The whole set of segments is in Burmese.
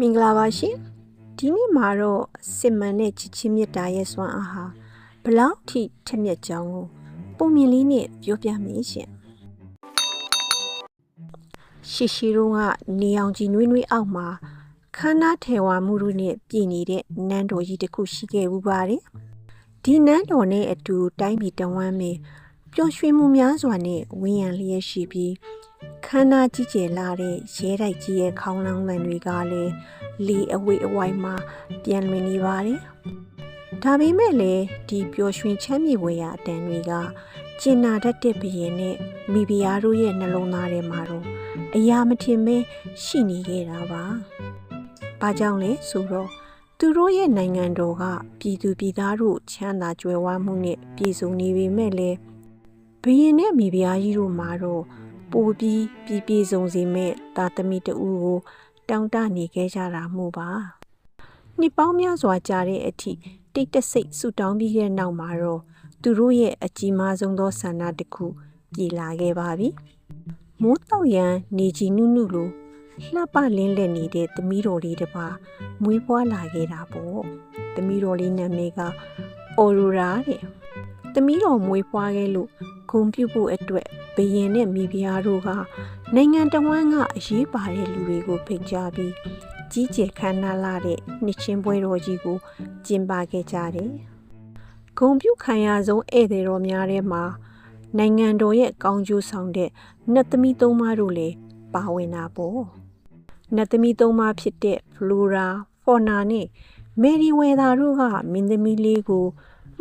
မင်္ဂလာပါရှင်ဒီနေ့မှာတော့စစ်မှန်တဲ့ချစ်ချင်းမြတ်တာရဲ့စွမ်းအားဟာဘလောက်ထိထက်မြက်ကြောင်းကိုပုံမြင်လေးနဲ့ပြောပြမယ်ရှင်ရှီရှီတို့ကနေအောင်ကြီးနွေးနွေးအောက်မှာခန္ဓာထေဝါမှုတို့နဲ့ပြည်နေတဲ့နန်းတော်ကြီးတစ်ခုရှိခဲ့ဘူးပါတယ်ဒီနန်းတော်နဲ့အတူတိုင်းပြည်တဝမ်းမှာပျော်ရွှင်မှုများစွာနဲ့ဝန်းရံလျက်ရှိပြီး ခန္ဓာကြီးကျယ်လာတဲ့ရဲတိုက်ကြီးရဲ့ခေါင်းလောင်းလံတွေကလည်းလေအဝေးအဝိုင်းမှာပြန်လွင်နေပါတယ်။ဒါပေမဲ့လည်းဒီပျော်ရွှင်ချမ်းမြေဝေရာအတန်တွေကကျင်နာတတ်တဲ့ဘရင်နဲ့မိဖုရားတို့ရဲ့နှလုံးသားထဲမှာတော့အရာမထင်ပဲရှိနေခဲ့တာပါ။ဘာကြောင့်လဲဆိုတော့သူတို့ရဲ့နိုင်ငံတော်ကပြည်သူပြည်သားတို့ချမ်းသာကြွယ်ဝမှုနဲ့ပြည်စုံနေပေမဲ့လည်းဘရင်နဲ့မိဖုရားကြီးတို့မှာတော့ ပိုပြီးပြည်ပြည်စုံစေမဲ့သားသမီးတဦးကိုတောင်းတနေခဲ့ကြတာမို့ပါနှစ်ပေါင်းများစွာကြာတဲ့အထိတိတ်တဆိတ်ဆူတောင်းပြီးတဲ့နောက်မှာတော့သူတို့ရဲ့အကြီးမားဆုံးသောဆန္ဒတစ်ခုပြည်လာခဲ့ပါပြီမိုးတောက်ရန်နေကြီးနုနုလိုလှပလင်းလက်နေတဲ့သမီးတော်လေးတစ်ပါးမွေးဖွားလာခဲ့တာပေါ့သမီးတော်လေးနာမည်ကအော်ရိုရာတဲ့သမီးတော်မွေးဖွားခဲ့လို့ဂုံပြုတ်ဖို့အတွက် ဘရင်နဲ့မိဖုရားတို့ကနိုင်ငံတော်ဝန်ကအရေးပါတဲ့လူတွေကိုဖိတ်ကြားပြီးကြီးကျယ်ခမ်းနားလာတဲ့နှစ်ချင်းပွဲတော်ကြီးကိုကျင်းပခဲ့ကြတယ်။ဂုံပြုခံရဆုံးဧည့်သည်တော်များထဲမှာနိုင်ငံတော်ရဲ့ကောင်းကျိုးဆောင်တဲ့နတ်သမီးသုံးပါးတို့လည်းပါဝင်တာပေါ့။နတ်သမီးသုံးပါးဖြစ်တဲ့ Flora, Fauna နဲ့ Meriwether တို့ကမင်းသမီးလေးကို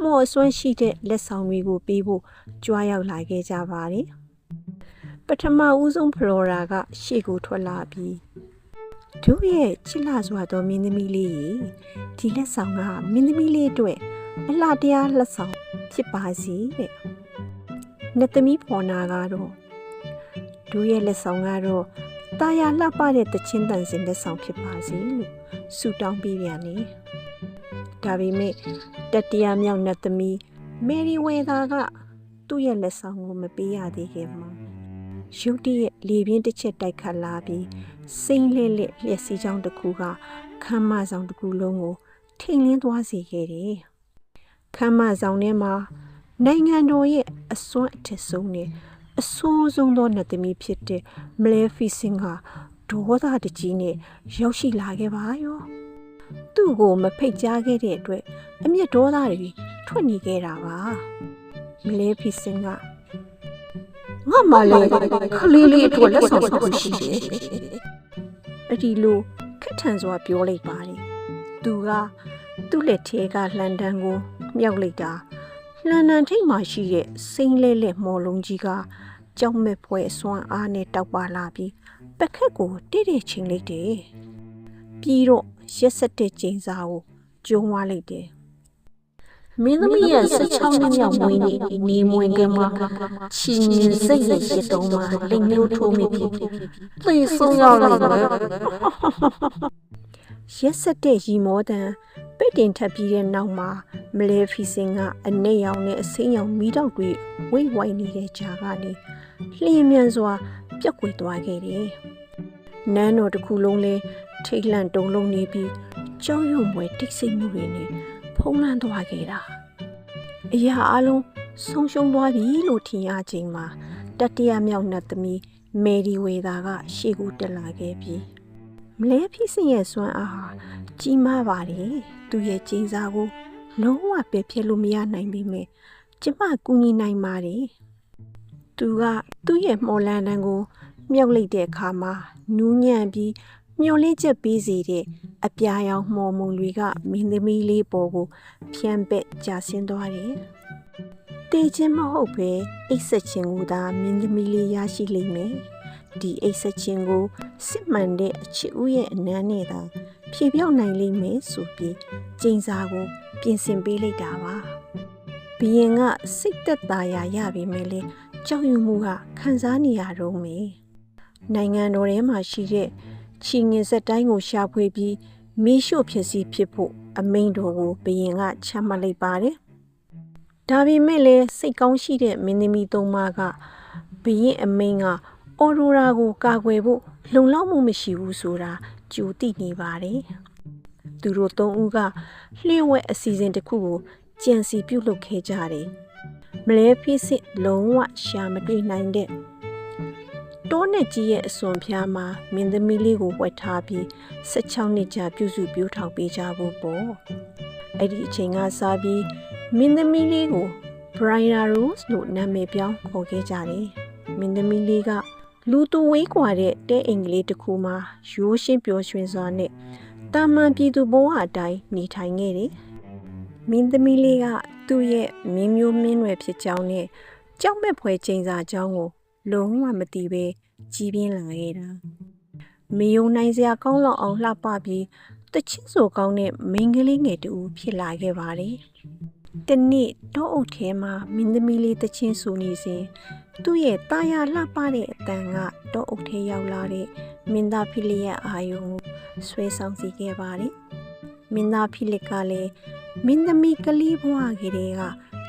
မော့အစွမ်းရှိတဲ့လက်ဆောင်တွေကိုပေးဖို့ကြွားရောက်လာခဲ့ကြပါတယ်။ ပထမဦးဆုံးဖလော်ရာက ရှေ့ကိုထွက်လာပြီးတို့ရဲ့ချစ်လာစွာသောမင်းသမီးလေးရေဒီလက်ဆောင်ကမင်းသမီးလေးအတွက်အလှတရားလက်ဆောင်ဖြစ်ပါစေတဲ့။နှစ်သမီးဖော်နာကတော့တို့ရဲ့လက်ဆောင်ကတော့တာယာလှပတဲ့တချင်းတန်စင်လက်ဆောင်ဖြစ်ပါစေလို့ဆုတောင်းပေးပြန်နေ။ဒါပေမဲ့တတိယမြောက်နတ်သမီးမယ်ရီဝဲသာက သူ့ရဲ့လက်ဆောင်ကိုမပေးရသေးခင်မှာ ရုတ်တရက်လေပြင်းတစ်ချက်တိုက်ခတ်လာပြီးစိမ့်လဲလက်လျက်စီးချောင်းတစ်ခုကခမ်းမဆောင်တစ်ခုလုံးကိုထိန်လင်းသွားစေခဲ့တယ်။ခမ်းမဆောင်ထဲမှာနိုင်ငံတော်ရဲ့အစွမ်းအထက်ဆုံးနဲ့အဆိုးဆုံးသောနတ်သမီးဖြစ်တဲ့မလဲဖီစင်ကဒေါသတကြီးနဲ့ရောက်ရှိလာခဲ့ပါရော။သူ့ကိုမဖိတ်ကြားခဲ့တဲ့အတွက်အမျက်ဒေါသတွေထွက်နေခဲ့တာပါမလဲဖီစင်က ငါမှလည်းခလေးလေးအတွက်လက်ဆောင်တစ်ခုရှိတယ်အဒီလိုခက်ထန်စွာပြောလိုက်ပါတယ်သူကသူ့လက်ထဲကလှန်တန်းကိုမြောက်လိုက်တာလှန်တန်းထိတ်မှရှိတဲ့စိမ့်လဲလဲမော်လုံးကြီးကကြောက်မဲ့ဖွဲအစွမ်းအားနဲ့တောက်ပါလာပြီးပကက်ကိုတိတိချင်းလိုက်တယ်ပြီးတော့ရက်ဆက်တဲ့ကျင်းစာကိုကျုံးသွားလိုက်တယ် မင်းသမီးရဲ့16နှစ်မြောက်မွေးနေ့နေမွေကမှာချီညင်စိတ်ရဲ့ရတုံးမှာလိမ်မျိုးထိုးမိဖြစ်သိဆုံးရလိုက်မယ်ရက်ဆက်တဲ့ရီမောတန်ပိတ်တင်ထပ်ပြီးတဲ့နောက်မှာမလဲဖီစင်ကအနက်ရောင်နဲ့အစိမ်းရောင်မီးတောက်တွေဝိတ်ဝိုင်းနေတဲ့ကြားကနေလျင်မြန်စွာ ပြက်ကွယ်သွားခဲ့တယ်။နန်းတော်တစ်ခုလုံးလဲထိတ်လန့်တုန်လုံးနေပြီးကြောက်ရွံ့ပွဲတိတ်ဆိတ်မှုတွေနဲ့ ဖုံးလွှမ်းသွားခဲ့တာအရာအလုံးဆုံးရှုံးသွားပြီလို့ထင်ရချိန်မှာတတိယမြောက်နတ်သမီးမယ်ရီဝေသာက ရှေ့ကိုတက်လာခဲ့ပြီးမလဲဖြစ်စင်ရဲ့စွမ်းအားဟာကြီးမားပါတယ်သူရဲ့ကျင်းစားကိုလုံးဝပယ်ဖျက်လို့မရနိုင်ပေမဲ့ကျမကူညီနိုင်ပါတယ်သူကသူ့ရဲ့မော်လန်တန်ကို မြောက်လိုက်တဲ့အခါမှာနူးညံ့ပြီး မျောလင်းချက်ပေးစေတဲ့အပြာရောင်မှော်မုံတွေကမင်းသမီးလေးပေါ်ကိုဖြန့်ပက်ကျဆင်းသွားတယ်။တေချင်းမဟုတ်ပဲအိတ်ဆက်ချင်းကိုသာမင်းသမီးလေးရရှိလိမ့်မယ်။ဒီအိတ်ဆက်ချင်းကိုစစ်မှန်တဲ့အချစ်ဦးရဲ့အနမ်းနဲ့သာဖြေပြောင်းနိုင်လိမ့်မယ်ဆိုပြီးကျင်းစာကို ပြင်ဆင်ပေးလိုက်တာပါ။ဘီရင်ကစိတ်သက်သာရာရပြီမဲ့လေကြောက်ရွံ့မှုကခံစားနေရတော့မယ်။နိုင်ငံတော်ထဲမှာရှိတဲ့ ချီငင်ဆက်တိုင်းကိုရှာဖွေပြီးမီးရှို့ဖြစ်စီဖြစ်ဖို့အမိန်တော်ကိုဘရင်ကချမှတ်လိုက်ပါတယ်။ဒါပေမဲ့လည်းစိတ်ကောင်းရှိတဲ့မင်းသမီးသုံးပါးကဘရင်အမိန်ကအော်ရိုရာကိုကာကွယ်ဖို့လုံလောက်မှုမရှိဘူးဆိုတာကြိုသိနေပါတယ်။သူတို့သုံးဦးကလျှို့ဝှက်အစီအစဉ်တစ်ခုကိုကြံစီပြုတ်လုပ်ခဲ့ကြတယ်။မလဲဖိစစ်လုံးဝရှာမတွေ့နိုင်တဲ့ တိုးနဲ့ကြီးရဲ့အစွန်ဖျားမှာမင်းသမီးလေးကိုဝှက်ထားပြီး16နှစ်ကြာပြုစုပြောထောင်ပေးကြဖို့ပေါ့။အဲ့ဒီအချိန်ကစပြီးမင်းသမီးလေးကို Brian Rose လို့နာမည်ပြောင်းခေါ်ခဲ့ကြတယ်။မင်းသမီးလေးကလူသူဝေးကွာတဲ့တဲအင်္ဂလိပ်တစ်ခုမှာရိုးရှင်းပျော်ရွှင်စွာနဲ့တာမန်ပြည်သူဘဝအတိုင်းနေထိုင်ခဲ့တယ်။မင်းသမီးလေးကသူ့ရဲ့မင်းမျိုးမင်းနွယ်ဖြစ်ကြောင်းနဲ့ကြောက်မဲ့ဖွယ်ချိန်စာကြောင်းကိုလုံးဝမသိပဲ ကြီးပြင်းလာခဲ့တာ။မယုံနိုင်စရာကောင်းလောက်အောင်လှပပြီးတချင်းဆိုကောင်းတဲ့မိန်းကလေးငယ်တူဖြစ်လာခဲ့ပါတယ်။တနေ့တောအုပ်ထဲမှာမင်းသမီးလေးတချင်းဆိုနေစဉ်သူ့ရဲ့တာယာလှပတဲ့အတန်ကတောအုပ်ထဲရောက်လာတဲ့မင်းသားဖိလစ်ရဲ့အာယုံကိုဆွဲဆောင်စီခဲ့ပါတယ်။မင်းသားဖိလစ်ကလည်းမင်းသမီးကလေးဘဝကလေးက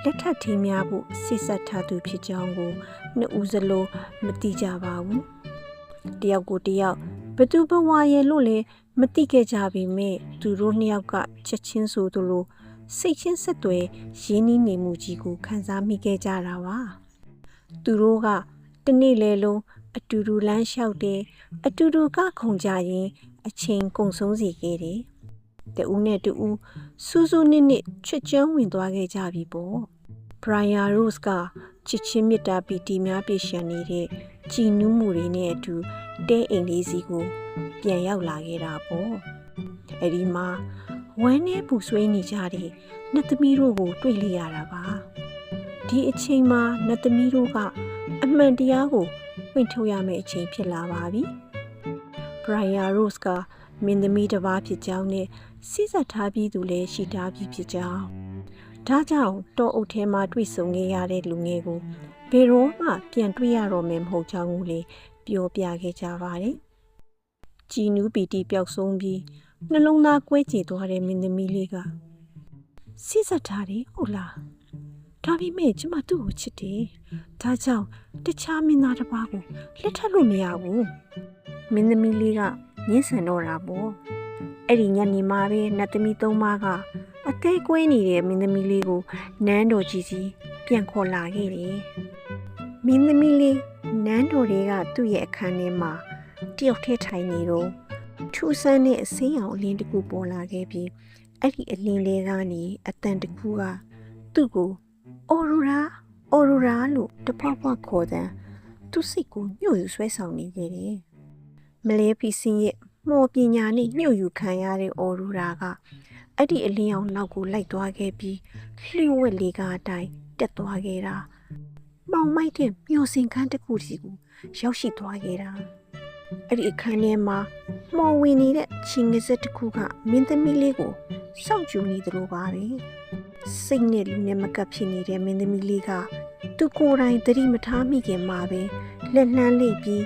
လက်ထပ်ထင်းများဖို့စစ်ဆက်ထားသူဖြစ်ကြောင်းကိုနှစ်ဦးစလုံးမတိကြပါဘူး။တယောက်ကိုတယောက်ဘသူဘဝရဲ့လို့လည်းမတိခဲ့ကြပေမဲ့သူတို့နှစ်ယောက်ကချက်ချင်းဆိုသလိုစိတ်ချင်းဆက်သွယ်ရင်းနှီးနေမှုကြီးကိုခံစားမိခဲ့ကြတာပါသူတို့ကတနေ့လေလုံးအတူတူလမ်းလျှောက်တယ်အတူတူကခုန်ကြရင်အချိန်ကုန်ဆုံးစီခဲ့တယ်တဦးနဲ့တဦးစူးစူးနစ်နစ်ချွတ်ကျွမ်းဝင်သွားခဲ့ကြပြီပေါ့ Brian Rose ကချစ်ချင်းမြတ်တာပီတီများပြရှန်နေတဲ့ကြည်နူးမှုတွေနဲ့အတူတဲအိမ်လေးစီကိုပြန်ရောက်လာခဲ့တာပေါ့အဲ့ဒီမှာဝမ်းနဲ့ပူဆွေးနေကြတဲ့နှစ်သမီးတို့ကိုတွေ့လိုက်ရတာပါဒီအချိန်မှာနှစ်သမီးတို့ကအမှန်တရားကိုဖွင့်ထုတ်ရမယ့်အချိန်ဖြစ်လာပါပြီ။ Brian Rose ကမင်းသမီးတစ်ပါးဖြစ်ကြောင်းနဲ့စိစက်ထားပြီးသူလည်းရှိထားပြီးဖြစ်ကြောင်း ဒါကြောင့်တောအုပ်ထဲမှာတွေ့ဆုံခဲ့ရတဲ့လူငယ်ကိုဘယ်တော့မှပြန်တွေ့ရတော့မယ်မဟုတ်ကြောင်းကိုလေပြောပြခဲ့ကြပါတယ်။ကြည်နူးပီတီပျောက်ဆုံးပြီးနှလုံးသားကွဲကြေသွားတဲ့မင်းသမီးလေးကစိစက်ထားတယ်ဟုတ်လားဒါပေမဲ့ကျမသူ့ကိုချစ်တယ်ဒါကြောင့်တခြားမင်းသားတစ်ပါးကိုလက်ထပ်လို့မရဘူးမင်းသမီးလေးကညှင်းဆန်တော့တာပေါ့အဲ့ဒီညနေမှာပဲနတ်သမီးသုံးပါးက အသေးကွဲနေတဲ့မင်းသမီးလေးကိုနန်းတော်ကြီးစီပြန်ခေါ်လာခဲ့တယ်မင်းသမီးလေးနန်းတော်တွေကသူ့ရဲ့အခန်းထဲမှာတယောက်ထဲထိုင်နေတော့ထူဆန်းတဲ့အစင်းအောင်အလင်းတစ်ခုပေါ်လာခဲ့ပြီးအဲ့ဒီအလင်းလေးကနေအတန်တစ်ခုကသူ့ကိုအော်ရူရာအော်ရူရာလို့တဖွားဖွားခေါ်တဲ့သူစိတ်ကိုညှို့ယူဆွဲဆောင်နေခဲ့တယ်မလဲဖီစင်းရဲ့မော်ပညာနဲ့ညှို့ယူခံရတဲ့အော်ရူရာက အဲ့ဒီအလင်းအောင်နောက်ကိုလိုက်သွားခဲ့ပြီးလျှို့ဝှက်လေးကားအတိုင်းတက်သွားခဲ့တာမောင်မိုက်တဲ့မျောစင်ခန်းတစ်ခုစီကိုရောက်ရှိသွားခဲ့တာအဲ့ဒီအခန်းထဲမှာမော်ဝင်နေတဲ့ချင်းငစက်တစ်ခုကမင်းသမီးလေးကိုစောင့်ကြည့်နေသလိုပါပဲစိတ်နဲ့လူနဲ့မကပ်ဖြစ်နေတဲ့မင်းသမီးလေးကသူကိုယ်တိုင်သတိမထားမိခင်မှာပဲလက်လှမ်းလေးပြီး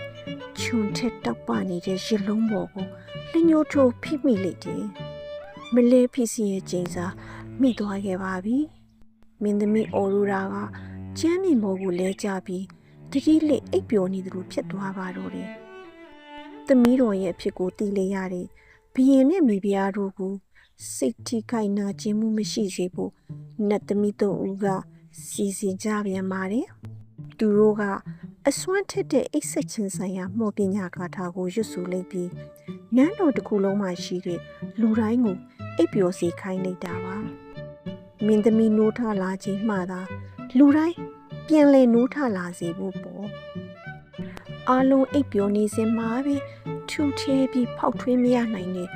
ခြုံထက်တောက်ပနေတဲ့ရလုံးပေါ်ကိုလက်ညှိုးထိုးဖိမိလိုက်တယ် မလေးဖြစ်စီရဲ့ကျင်းစာမိသွားခဲ့ပါပြီမင်းသမီးအော်ရူရာကကျမ်းမြင်ပေါ်ကိုလဲကျပြီးတတိလေးအိပ်ပျော်နေသလိုဖြစ်သွားပါတော့တယ်သမီးတော်ရဲ့အဖြစ်ကိုတီးလိုက်ရတဲ့ဘီရင်နဲ့မိဖုရားတို့ကိုစိတ်ထိခိုက်နာခြင်းမှုမရှိစေဖို့နတ်သမီးသုံးဦးကစီစဉ်ကြပြန်ပါတယ်။သူတို့ကအစွမ်းထက်တဲ့အိတ်ဆက်ခြင်းဆိုင်ရာမော်ပညာကာထာကိုရွတ်ဆိုလိုက်ပြီးနန်းတော်တစ်ခုလုံးမှာရှိတဲ့လူတိုင်းကို အိပ်ပျော်စေခိုင်းလိုက်တာပါ။မင်းသမီးနိုးထလာခြင်းမှသာလူတိုင်းပြန်လဲနိုးထလာစေဖို့ပေါ့။အားလုံးအိပ်ပျော်နေစဉ်မှာပဲထူထဲပြီးဖောက်ထွင်းမရနိုင်တဲ့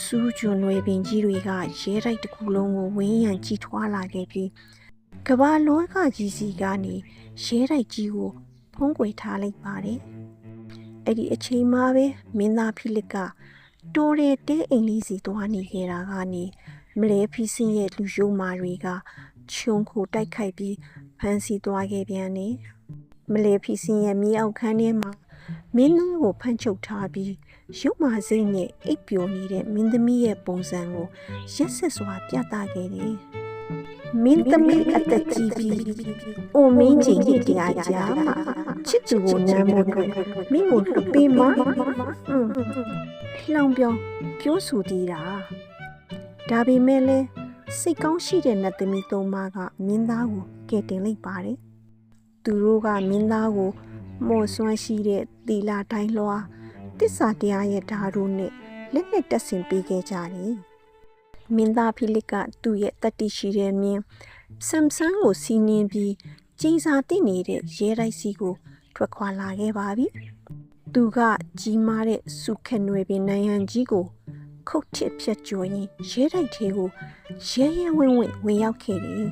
စူးကျွန်းွယ်ပင်ကြီးတွေကရဲတိုက်တစ်ခုလုံးကိုဝင်းရံကြီးထွားလာခဲ့ပြီးကဘာလောကကြီးစီကနေရဲတိုက်ကြီးကိုဖုံးကွယ်ထားလိုက်ပါတယ်။အဲ့ဒီအချိန်မှာပဲမင်းသားဖိလစ်က တိုးတဲ့တဲအိမ်လေးစီသွားနေခဲ့တာကနေမလဲဖီစင်းရဲ့လူယုံမာတွေကခြုံခိုတိုက်ခိုက်ပြီးဖမ်းဆီးသွားခဲ့ပြန်တယ်။မလဲဖီစင်းရဲ့မြေအောက်ခန်းထဲမှာမင်းသားကိုဖမ်းချုပ်ထားပြီးရုပ်မာစိတ်နဲ့အိပ်ပျော်နေတဲ့မင်းသမီးရဲ့ပုံစံကိုရက်ဆက်စွာပြသခဲ့တယ်။ မင်းသမီးအသက်ကြီးပြီးအိုမင်းကြီးရဲ့တရားကြားမှာချစ်သူကိုနမ်းဖို့အတွက်မင်းကိုလွတ်ပေးမှာอืมလောင်ပြောင်ပြောဆိုသေးတာဒါပေမဲ့လည်းစိတ်ကောင်းရှိတဲ့နတ်သမီးသုံးပါးကမင်းသားကိုကယ်တင်လိုက်ပါတယ်သူတို့ကမင်းသားကိုမော်ဆွမ်းရှိတဲ့သီလာတိုင်းလွှာတစ္ဆာတရားရဲ့ဓာတ်တို့နဲ့လက်နဲ့တက်ဆင်ပေးခဲ့ကြတယ် မင်းသားဖိလစ်ကသူ့ရဲ့တတ္တိရှိတဲ့မြင်းဆမ်ဆန်ကိုစီးနင်းပြီးကျင်းစာတည်နေတဲ့ရဲတိုက်စီကို ထွက်ခွာလာခဲ့ပါပြီသူကကြီးမားတဲ့စုခက်နွယ်ပင်နိုင်ဟန်ကြီးကို ခုတ်ထစ်ဖြတ်ကျော်ရင်ရဲတိုက်သေးကိုရဲရဲဝင့်ဝင့်ဝင်ရောက်ခဲ့တယ်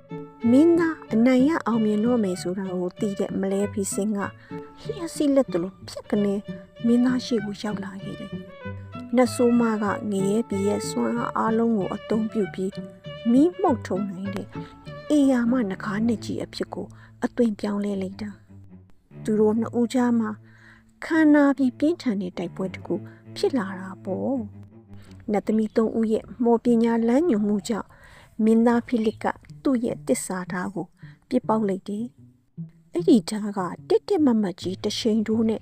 ။မင်းသားအနိုင်ရအောင်မြင်တော့မယ်ဆိုတာကိုသိတဲ့မလဲဖီစင်ကလျှက်စီလက်တလို့ဖြတ်ကနေမင်းသားရှိကိုရောက်လာခဲ့တယ်။ နတ်ဆိုးမကငရဲပြည်ရဲ့စွမ်းအားအလုံးကိုအသုံးပြုပြီးမီးမှုတ်ထုံနိုင်တဲ့အေယာမနဂါးနှစ်ကြီးအဖြစ်ကိုအသွင်ပြောင်းလဲလိုက်တာ။သူတို့နှစ်ဦးကြားမှာခန္ဓာပြီးပြင်းထန်တဲ့တိုက်ပွဲတစ်ခုဖြစ်လာတာပေါ့။နတ်သမီးသုံးဦးရဲ့မော်ပညာလမ်းညွှန်မှုကြောင့်မင်းသားဖိလစ်ကသူ့ရဲ့တစ္ဆာဓာတ်ကိုပြစ်ပေါက်လိုက်တယ်။အဲ့ဒီဓာတ်ကတစ်တစ်မတ်မတ်ကြီးတစ်ချိန်တိုးနဲ့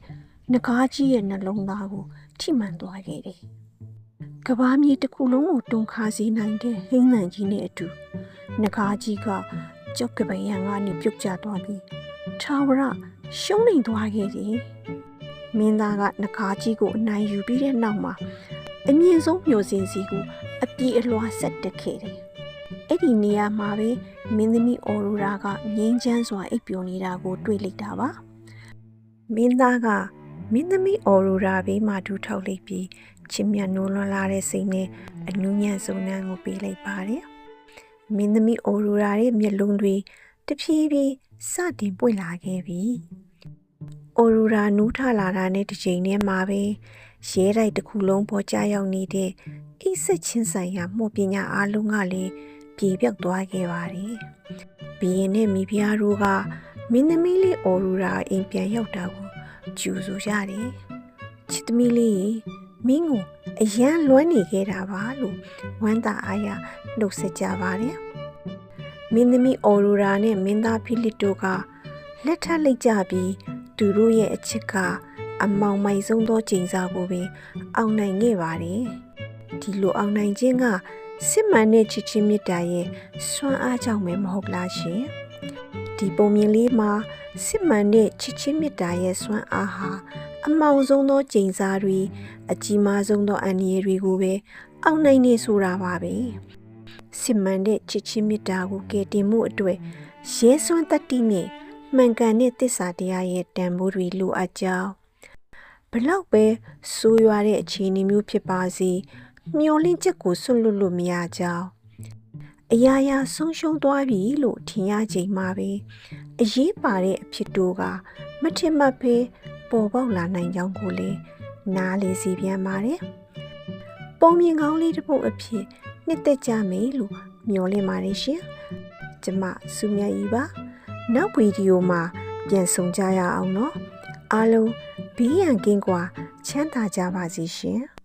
ငကားကြီးရဲ့နှလုံးသားကို ထိမှန်သွားခဲ့တယ်။ကဘာမြေတစ်ခုလုံးကိုတွန်းခါစေနိုင်တဲ့ဟိမ့်နံကြီးနဲ့အတူငကားကြီးကကြောက်ကပယံကနေပြုတ်ကျသွားပြီးထာဝရရှုံးနေသွားခဲ့တယ်။မင်းသားကငကားကြီးကိုအနိုင်ယူပြီးတဲ့နောက်မှာအမြင့်ဆုံးမျိုးစင်စီကိုအပြေးအလွှာဆက်တက်ခဲ့တယ်။အဲ့ဒီနေရာမှာပဲမင်းသမီးအော်ရိုရာကငိမ့်ချမ်းစွာအိပ်ပျော်နေတာကိုတွေ့လိုက်တာပါ။မင်းသားက မင်းသမီးအော်ရိုရာဘေးမှာဒူးထောက်လိုက်ပြီးချစ်မြတ်နိုးလွန်လာတဲ့စိတ်နဲ့အနူးညံ့စုံနှန်းကိုပေးလိုက်ပါတယ်။မင်းသမီးအော်ရိုရာရဲ့မျက်လုံးတွေတဖြည်းဖြည်းစတင်ပွင့်လာခဲ့ပြီ။အော်ရိုရာနူးထလာတာနဲ့တစ်ချိန်တည်းမှာပဲရဲတိုက်တစ်ခုလုံးပေါ်ကြရောက်နေတဲ့အိတ်ဆက်ချင်းဆိုင်ရာမှုပညာအားလုံးကလည်းပြေပြောက်သွားခဲ့ပါတယ်။ဘီရင်နဲ့မိဖုရားတို့ကမင်းသမီးလေးအော်ရူရာအိမ်ပြန်ရောက်တာကို ကြူဆိုရတယ်။ချစ်သမီးလေးရေမင်းကိုအရန်လွမ်းနေခဲ့တာပါလို့ဝမ်းသာအားရနှုတ်ဆက်ကြပါတယ်။မင်းသမီးအော်ရူရာနဲ့မင်းသားဖိလစ်တို့ကလက်ထပ်လိုက်ကြပြီးသူတို့ရဲ့အချစ်ကအမောင်မိုင်ဆုံးသောချိန်စာကိုပင်အောင်နိုင်ခဲ့ပါတယ်။ဒီလိုအောင်နိုင်ခြင်းကစစ်မှန်တဲ့ချစ်ချင်းမေတ္တာရဲ့စွမ်းအားကြောင့်ပဲမဟုတ်လားရှင်။ဒီပုံမြင်လေးမှာ စစ်မှန်တဲ့ချစ်ချင်းမေတ္တာရဲ့စွမ်းအားဟာအမောင်ဆုံးသောချိန်စာတွေအကြီးမားဆုံးသောအန္တရာယ်တွေကိုပဲအောင်နိုင်နေဆိုတာပါပဲ။စစ်မှန်တဲ့ချစ်ချင်းမေတ္တာကိုကယ်တင်မှုအတွက်ရဲစွမ်းတတ္တိနဲ့မှန်ကန်တဲ့သစ္စာတရားရဲ့တန်ဖိုးတွေလိုအပ်ကြောင်းဘလောက်ပဲဆိုးရွားတဲ့အခြေအနေမျိုးဖြစ်ပါစေမျောလင့်ချက်ကိုဆွတ်လွတ်လို့မရကြောင်းအရာရာဆုံးရှုံးသွားပြီလို့ထင်ရချိန်မှာပဲ အရေးပါတဲ့အဖြစ်တို့ကမထင်မှတ်ဖေးပေါ်ပေါက်လာနိုင်ကြောင်းကိုလည်းနားလေစီပြန်ပါတယ်ပုံမြင်ကောင်းလေးတစ်ပုဒ်အဖြစ်နှစ်သက်ကြမယ်လို့မျှော်လင့်ပါတယ်ရှင်ကျမစုမြတ်ကြီးပါနောက်ဗီဒီယိုမှာပြန်ဆောင်ကြရအောင်နော်အားလုံးဘေးရန်ကင်းကွာချမ်းသာကြပါစေရှင်။